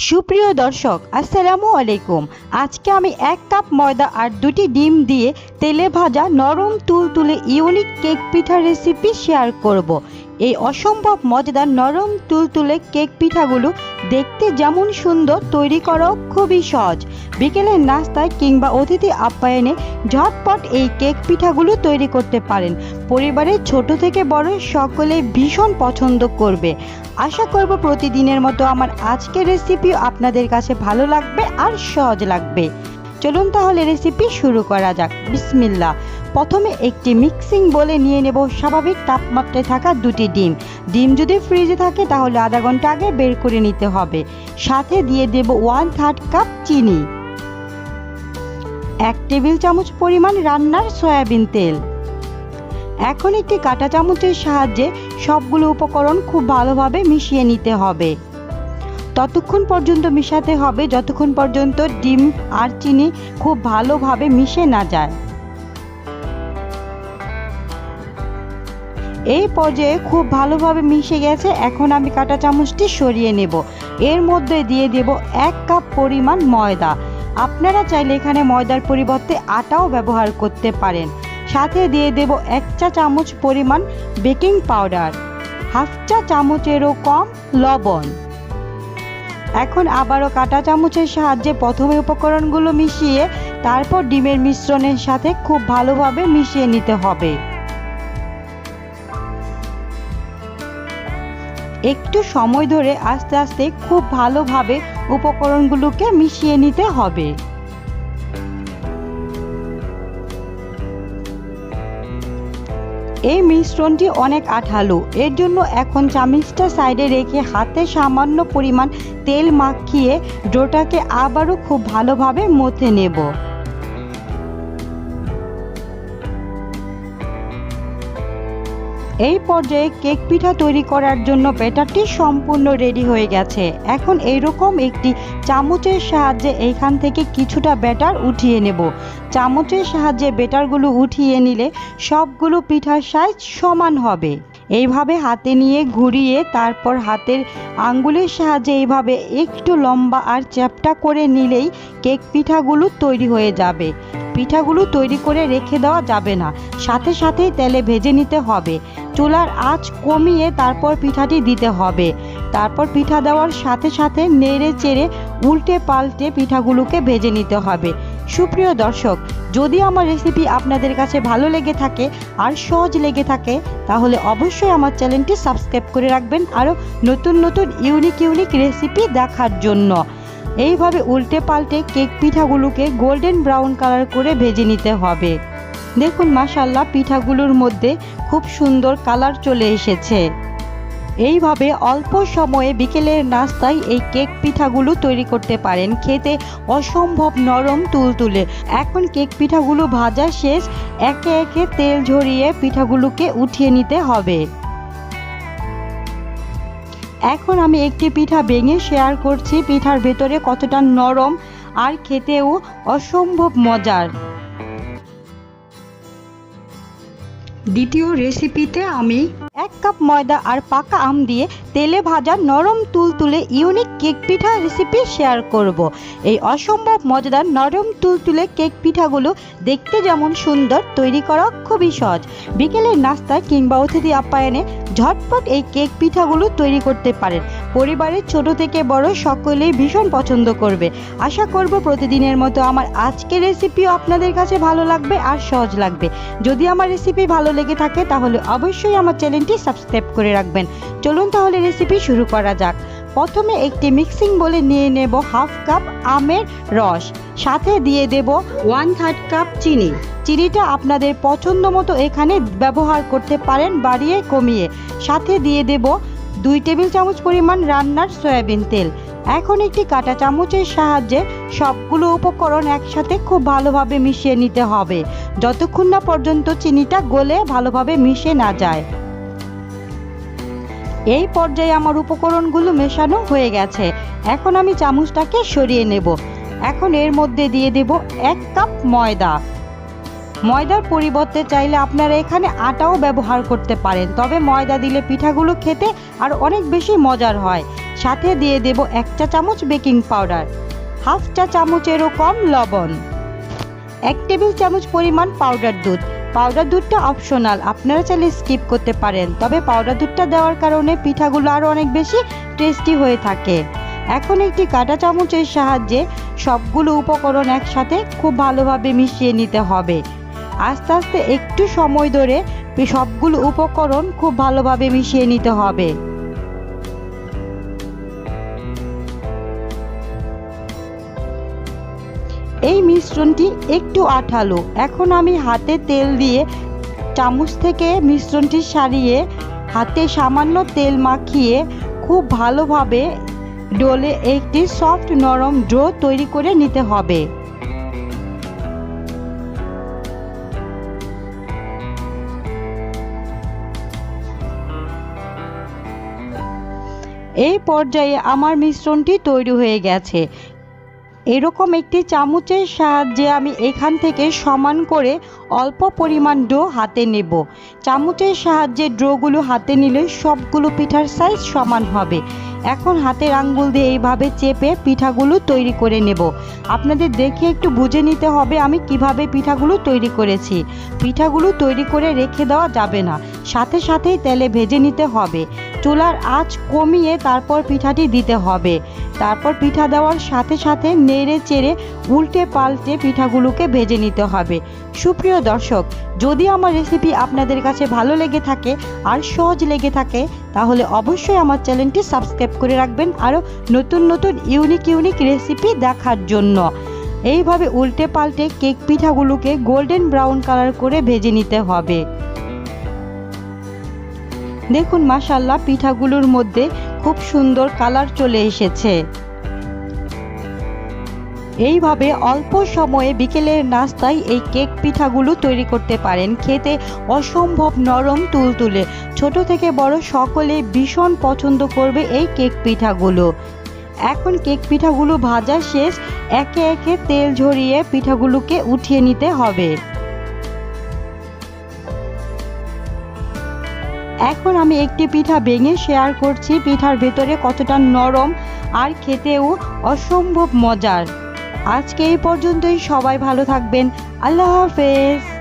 সুপ্রিয় দর্শক, আসসালামু আলাইকুম আজকে আমি এক কাপ ময়দা আর দুটি ডিম দিয়ে তেলে ভাজা নরম তুল তুলে ইউনিক কেক পিঠা রেসিপি শেয়ার করব। এই অসম্ভব মজাদার নরম তুলতুলে কেক পিঠাগুলো দেখতে যেমন সুন্দর তৈরি করাও খুবই সহজ। বিকেলের নাস্তায় কিংবা অতিথি আপ্যায়নে ঝটপট এই কেক পিঠাগুলো তৈরি করতে পারেন। পরিবারের ছোট থেকে বড় সকলে ভীষণ পছন্দ করবে। আশা করব প্রতিদিনের মতো আমার আজকের রেসিপিও আপনাদের কাছে ভালো লাগবে আর সহজ লাগবে। চলুন তাহলে রেসিপি শুরু করা যাক। বিসমিল্লা প্রথমে একটি মিক্সিং বলে নিয়ে নেব স্বাভাবিক তাপমাত্রায় থাকা দুটি ডিম। ডিম যদি ফ্রিজে থাকে তাহলে আধা ঘণ্টা আগে বের করে নিতে হবে। সাথে দিয়ে দেব ওয়ান থার্ড কাপ চিনি। এক টেবিল চামচ পরিমাণ রান্নার সয়াবিন তেল। এখন একটি কাঁটা চামচের সাহায্যে সবগুলো উপকরণ খুব ভালোভাবে মিশিয়ে নিতে হবে। ততক্ষণ পর্যন্ত মিশাতে হবে যতক্ষণ পর্যন্ত ডিম আর চিনি খুব ভালোভাবে মিশে না যায়। এই পর্যায়ে খুব ভালোভাবে মিশে গেছে। এখন আমি কাঁটা চামচটি সরিয়ে নেব। এর মধ্যে দিয়ে দেব এক কাপ পরিমাণ ময়দা। আপনারা চাইলে এখানে ময়দার পরিবর্তে আটাও ব্যবহার করতে পারেন। সাথে দিয়ে দেব এক চা চামচ পরিমাণ বেকিং পাউডার, হাফ চা চামচেরও কম লবণ। এখন আবারও কাঁটা চামচের সাহায্যে প্রথমে উপকরণগুলো মিশিয়ে তারপর ডিমের মিশ্রণের সাথে খুব ভালোভাবে মিশিয়ে নিতে হবে। একটু সময় ধরে আস্তে আস্তে খুব ভালোভাবে উপকরণগুলোকে মিশিয়ে নিতে হবে। এই মিশ্রণটি অনেক আঠালো। এর জন্য এখন চামিচটা সাইডে রেখে হাতে সামান্য পরিমাণ তেল মাখিয়ে ডোটাকে আবারও খুব ভালোভাবে মথে নেব। এই পর্যায়ে কেক পিঠা তৈরি করার জন্য ব্যাটারটি সম্পূর্ণ রেডি হয়ে গেছে। এখন এইরকম একটি চামচের সাহায্যে এইখান থেকে কিছুটা ব্যাটার উঠিয়ে নেব। চামচের সাহায্যে ব্যাটারগুলো উঠিয়ে নিলে সবগুলো পিঠার সাইজ সমান হবে। এইভাবে হাতে নিয়ে ঘুরিয়ে তারপর হাতের আঙ্গুলের সাহায্যে এইভাবে একটু লম্বা আর চ্যাপটা করে নিলেই কেক পিঠাগুলো তৈরি হয়ে যাবে। পিঠাগুলো তৈরি করে রেখে দেওয়া যাবে না। সাথে সাথেই তেলে ভেজে নিতে হবে। চুলার আঁচ কমিয়ে তারপর পিঠাটি দিতে হবে। তারপর পিঠা দেওয়ার সাথে সাথে নেড়ে চেড়ে উল্টে পাল্টে পিঠাগুলোকে ভেজে নিতে হবে। সুপ্রিয় দর্শক, যদি আমার রেসিপি আপনাদের কাছে ভালো লেগে থাকে আর সহজ লেগে থাকে, তাহলে অবশ্যই আমার চ্যানেলটি সাবস্ক্রাইব করে রাখবেন আরও নতুন নতুন ইউনিক ইউনিক রেসিপি দেখার জন্য। এইভাবে উল্টে পাল্টে কেক পিঠাগুলোকে গোল্ডেন ব্রাউন কালার করে ভেজে নিতে হবে। দেখুন মাসাল্লাহ পিঠাগুলোর মধ্যে খুব সুন্দর কালার চলে এসেছে। এইভাবে অল্প সময়ে বিকেলের নাস্তায় এই কেক পিঠাগুলো তৈরি করতে পারেন। খেতে অসম্ভব নরম তুলতুলে। এখন কেক পিঠাগুলো ভাজা শেষ। একে একে তেল ঝরিয়ে পিঠাগুলোকে উঠিয়ে নিতে হবে। এখন আমি একটি পিঠা ভেঙে শেয়ার করছি। পিঠার ভেতরে কতটা নরম আর খেতেও অসম্ভব মজার। দ্বিতীয় রেসিপিতে আমি এক কাপ ময়দা আর পাকা আম দিয়ে তেলে ভাজা নরম তুলতুলে ইউনিক কেক পিঠা রেসিপি শেয়ার করব। এই অসম্ভব মজাদার নরম তুলতুলে কেক পিঠাগুলো দেখতে যেমন সুন্দর, তৈরি করা খুবই সহজ। বিকেলের নাস্তায় কিংবা অতিথি আপ্যায়নে ঝটপট এই কেক পিঠাগুলো তৈরি করতে পারেন। পরিবারের ছোট থেকে বড় সকলেই ভীষণ পছন্দ করবে। আশা করব প্রতিদিনের মতো আমার আজকের রেসিপিও আপনাদের কাছে ভালো লাগবে আর সহজ লাগবে। যদি আমার রেসিপি ভালো লেগে থাকে তাহলে অবশ্যই আমার চ্যানেলটি সাবস্ক্রাইব করে রাখবেন। চলুন তাহলে রেসিপি শুরু করা যাক। প্রথমে একটি মিক্সিং বলে নিয়ে নেব হাফ কাপ আমের রস। সাথে দিয়ে দেব ওয়ান থার্ড কাপ চিনি। চিনিটা আপনাদের পছন্দ মতো এখানে ব্যবহার করতে পারেন বাড়িয়ে কমিয়ে। সাথে দিয়ে দেব দুই টেবিল চামচ পরিমাণ রান্নার সয়াবিন তেল। এখন একটি কাঁটা চামচের সাহায্যে সবগুলো উপকরণ একসাথে খুব ভালোভাবে মিশিয়ে নিতে হবে। যতক্ষণ না পর্যন্ত চিনিটা গলে ভালোভাবে মিশে না যায়। এই পর্যায়ে আমার উপকরণগুলো মেশানো হয়ে গেছে। এখন আমি চামচটাকে সরিয়ে নেব। এখন এর মধ্যে দিয়ে দেব এক কাপ ময়দা। ময়দার পরিবর্তে চাইলে আপনারা এখানে আটাও ব্যবহার করতে পারেন, তবে ময়দা দিলে পিঠাগুলো খেতে আর অনেক বেশি মজার হয়। সাথে দিয়ে দেব এক চা চামচ বেকিং পাউডার, হাফ চা চামচেরও কম লবণ, এক টেবিল চামচ পরিমাণ পাউডার দুধ পাউডার দুধটা অপশনাল, আপনারা চাইলে স্কিপ করতে পারেন। তবে পাউডার দুধটা দেওয়ার কারণে পিঠাগুলো আরও অনেক বেশি টেস্টি হয়ে থাকে। এখন একটি কাঁটা চামচের সাহায্যে সবগুলো উপকরণ একসাথে খুব ভালোভাবে মিশিয়ে নিতে হবে। আস্তে আস্তে একটু সময় ধরে সবগুলো উপকরণ খুব ভালোভাবে মিশিয়ে নিতে হবে। এই মিশ্রণটি একটু আঠালো। এখন আমি হাতে তেল দিয়ে চামচ থেকে মিশ্রণটি সারিয়ে হাতে সামান্য তেল মাখিয়ে খুব ভালোভাবে ডোলে একটি সফট নরম ড্রো তৈরি করে নিতে হবে। এই পর্যায়ে আমার মিশ্রণটি তৈরি হয়ে গেছে। এরকম একটি চামচের সাহায্যে আমি এখান থেকে সমান করে অল্প পরিমাণ ডো হাতে নেব। চামচের সাহায্যে ডোগুলো হাতে নিলে সবগুলো পিঠার সাইজ সমান হবে। এখন হাতের আঙ্গুল দিয়ে এইভাবে চেপে পিঠাগুলো তৈরি করে নেব। আপনাদের দেখে একটু বুঝে নিতে হবে আমি কীভাবে পিঠাগুলো তৈরি করেছি। পিঠাগুলো তৈরি করে রেখে দেওয়া যাবে না। সাথে সাথেই তেলে ভেজে নিতে হবে। চুলার আঁচ কমিয়ে তারপর পিঠাটি দিতে হবে। তারপর পিঠা দেওয়ার সাথে সাথে নেড়ে চেড়ে উল্টে পাল্টে পিঠাগুলোকে ভেজে নিতে হবে। সুপ্রিয় দর্শক, যদি আমার রেসিপি আপনাদের কাছে ভালো লেগে থাকে আর সহজ লেগে থাকে, তাহলে অবশ্যই আমার চ্যানেলটি সাবস্ক্রাইব করে রাখবেন আরও নতুন নতুন ইউনিক ইউনিক রেসিপি দেখার জন্য। এইভাবে উল্টে পাল্টে কেক পিঠাগুলোকে গোল্ডেন ব্রাউন কালার করে ভেজে নিতে হবে। দেখুন মাসাল্লাহ পিঠাগুলোর মধ্যে খুব সুন্দর কালার চলে এসেছে। এইভাবে অল্প সময়ে বিকেলের নাস্তায় এই কেক পিঠাগুলো তৈরি করতে পারেন। খেতে অসম্ভব নরম তুলতুলে। ছোট থেকে বড় সকলে ভীষণ পছন্দ করবে এই কেক পিঠাগুলো। এখন কেক পিঠাগুলো ভাজা শেষ। একে একে তেল ঝরিয়ে পিঠাগুলোকে উঠিয়ে নিতে হবে। এখন আমি একটি পিঠা ভেঙে শেয়ার করছি। পিঠার ভেতরে কতটা নরম আর খেতেও অসম্ভব মজার। আজকে এই পর্যন্তই। সবাই ভালো থাকবেন। আল্লাহ হাফেজ।